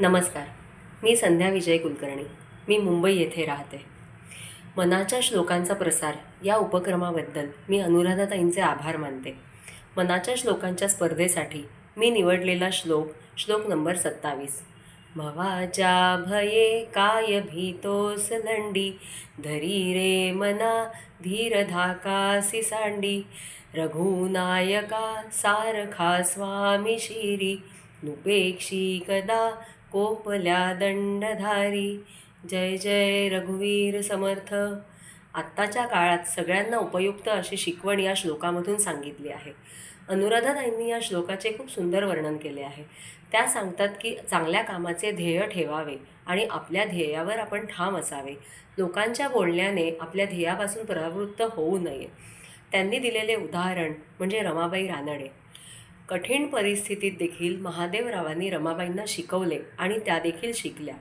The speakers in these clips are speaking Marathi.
नमस्कार. मी संध्या विजय कुलकर्णी. मी मुंबई येथे राहते. मनाच्या श्लोकांचा प्रसार या उपक्रमाबद्दल मी अनुराधाताईंचे आभार मानते. मनाच्या श्लोकांच्या स्पर्धेसाठी मी निवडलेला श्लोक श्लोक नंबर सत्तावीस. भवाच्या भये काय भीतोस लंडी धरी रे मना धीर धाकासी सांडी रघुनायका सारखा स्वामी शिरी. नुपेक्षी कदा कोपल्या दंडधारी जय जय रघुवीर समर्थ. आत्ताच्या काळात सगळ्यांना उपयुक्त अशी शिकवण या श्लोकामधून सांगितली आहे. अनुराधाताईंनी या श्लोकाचे खूप सुंदर वर्णन केले आहे. त्या सांगतात की चांगल्या कामाचे ध्येय ठेवावे आणि आपल्या ध्येयावर आपण ठाम असावे. लोकांच्या बोलण्याने आपल्या ध्येयापासून परावृत्त होऊ नये. त्यांनी दिलेले उदाहरण म्हणजे रमाबाई रानडे. कठीण परिस्थितीत देखील महादेवरावांनी रमाबाईंना शिकवले आणि त्या देखील शिकल्या.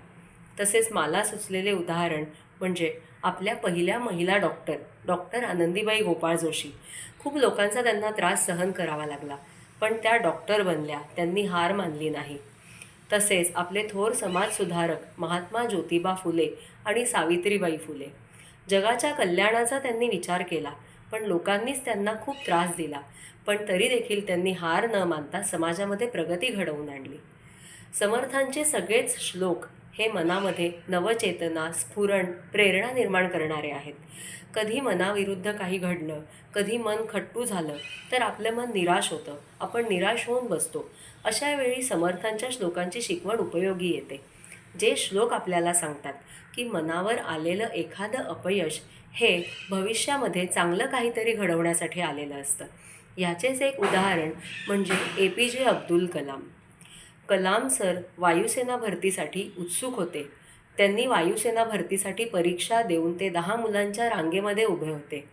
तसेच मला सुचलेले उदाहरण म्हणजे आपल्या पहिल्या महिला डॉक्टर डॉक्टर आनंदीबाई गोपाळ जोशी. खूप लोकांचा त्यांना त्रास सहन करावा लागला पण त्या डॉक्टर बनल्या त्यांनी हार मानली नाही. तसेच आपले थोर समाजसुधारक महात्मा ज्योतिबा फुले आणि सावित्रीबाई फुले. जगाच्या कल्याणाचा त्यांनी विचार केला पण लोकांनीच त्यांना खूप त्रास दिला. पण तरी देखील त्यांनी हार न मानता समाजामध्ये प्रगती घडवून आणली. समर्थांचे सगळेच श्लोक हे मनामध्ये नवचेतना स्फुरण प्रेरणा निर्माण करणारे आहेत. कधी मनाविरुद्ध काही घडलं कधी मन खट्टू झालं तर आपलं मन निराश होतं. आपण निराश होऊन बसतो. अशा वेळी समर्थांच्या श्लोकांची शिकवण उपयोगी येते. जे श्लोक आपल्याला सांगतात की मनावर आलेलं एखादं अपयश हे भविष्यामध्ये चांगलं काहीतरी घडवण्यासाठी आलेलं असतं. याचेच एक उदाहरण म्हणजे ए पी जे अब्दुल कलाम. कलाम सर वायुसेना भरतीसाठी उत्सुक होते. त्यांनी वायुसेना भरतीसाठी परीक्षा देऊन ते दहा मुलांच्या रांगेमध्ये उभे होते.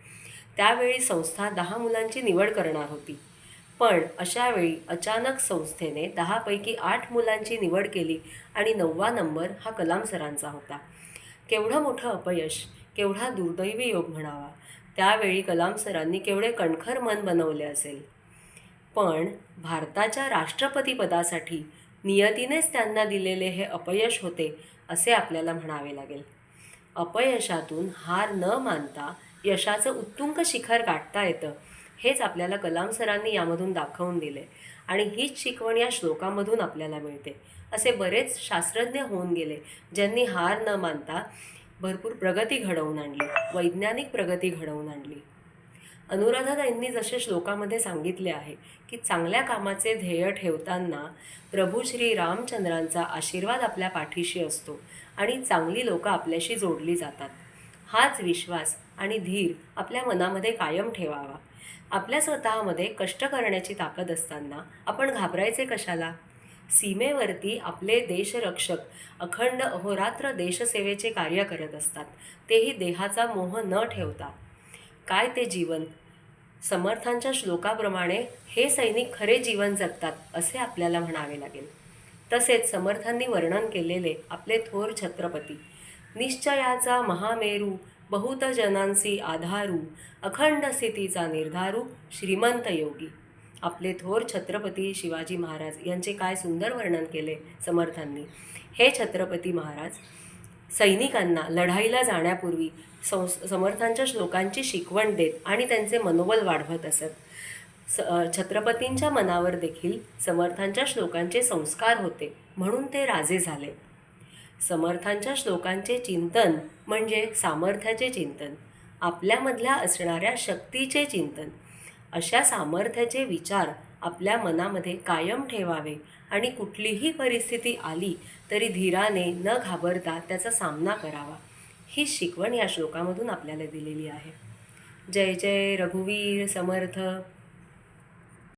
त्यावेळी संस्था दहा मुलांची निवड करणार होती. पण अशावेळी अचानक संस्थेने दहापैकी आठ मुलांची निवड केली आणि नववा नंबर हा कलाम सरांचा होता. केवढं मोठं अपयश केवढा दुर्दैवी योग म्हणावा त्यावेळी कलाम सरांनी केवढे कणखर मन बनवले असेल. पण भारताच्या राष्ट्रपतीपदासाठी नियतीनेच त्यांना दिलेले हे अपयश होते असे आपल्याला म्हणावे लागेल. अपयशातून हार न मानता यशाचं उत्तुंग शिखर गाठता येतं हेच आपल्याला कलाम सरांनी यामधून दाखवून दिले. आणि हीच शिकवण या श्लोकामधून आपल्याला मिळते. असे बरेच शास्त्रज्ञ होऊन गेले ज्यांनी हार न मानता भरपूर प्रगती घडवून आणली वैज्ञानिक प्रगती घडवून आणली. अनुराधाताईंनी जसे श्लोकामध्ये सांगितले आहे की चांगल्या कामाचे ध्येय ठेवताना प्रभू श्री रामचंद्रांचा आशीर्वाद आपल्या पाठीशी असतो आणि चांगली लोकं आपल्याशी जोडली जातात. हाच विश्वास आणि धीर आपल्या मनामध्ये कायम ठेवावा. आपल्या स्वतःमध्ये कष्ट करण्याची ताकद असताना आपण घाबरायचे कशाला? सीमेवरती आपले देशरक्षक अखंड अहोरात्र देशसेवेचे कार्य करत असतात. तेही देहाचा मोह न ठेवता. काय ते जीवन? समर्थांच्या श्लोकाप्रमाणे हे सैनिक खरे जीवन जगतात असे आपल्याला म्हणावे लागेल. तसेच समर्थांनी वर्णन केलेले आपले थोर छत्रपती निश्चयाचा महामेरू बहुत जनांसी आधारू अखंड स्थितीचा निर्धारू श्रीमंत योगी. आपले थोर छत्रपती शिवाजी महाराज यांचे काय सुंदर वर्णन केले समर्थांनी. हे छत्रपती महाराज सैनिकांना लढाईला जाण्यापूर्वी संस समर्थांच्या श्लोकांची शिकवण देत आणि त्यांचे मनोबल वाढवत असत. स छत्रपतींच्या मनावर देखील समर्थांच्या श्लोकांचे संस्कार होते म्हणून ते राजे झाले. समर्थांच्या श्लोकांचे चिंतन म्हणजे सामर्थ्याचे चिंतन. आपल्यामधल्या असणाऱ्या शक्तीचे चिंतन. अशा सामर्थ्याचे विचार आपल्या मनामध्ये कायम ठेवावे आणि कुठलीही परिस्थिती आली तरी धीराने न घाबरता त्याचा सामना करावा. ही शिकवण या श्लोकामधून आपल्याला दिलेली आहे. जय जय रघुवीर समर्थ.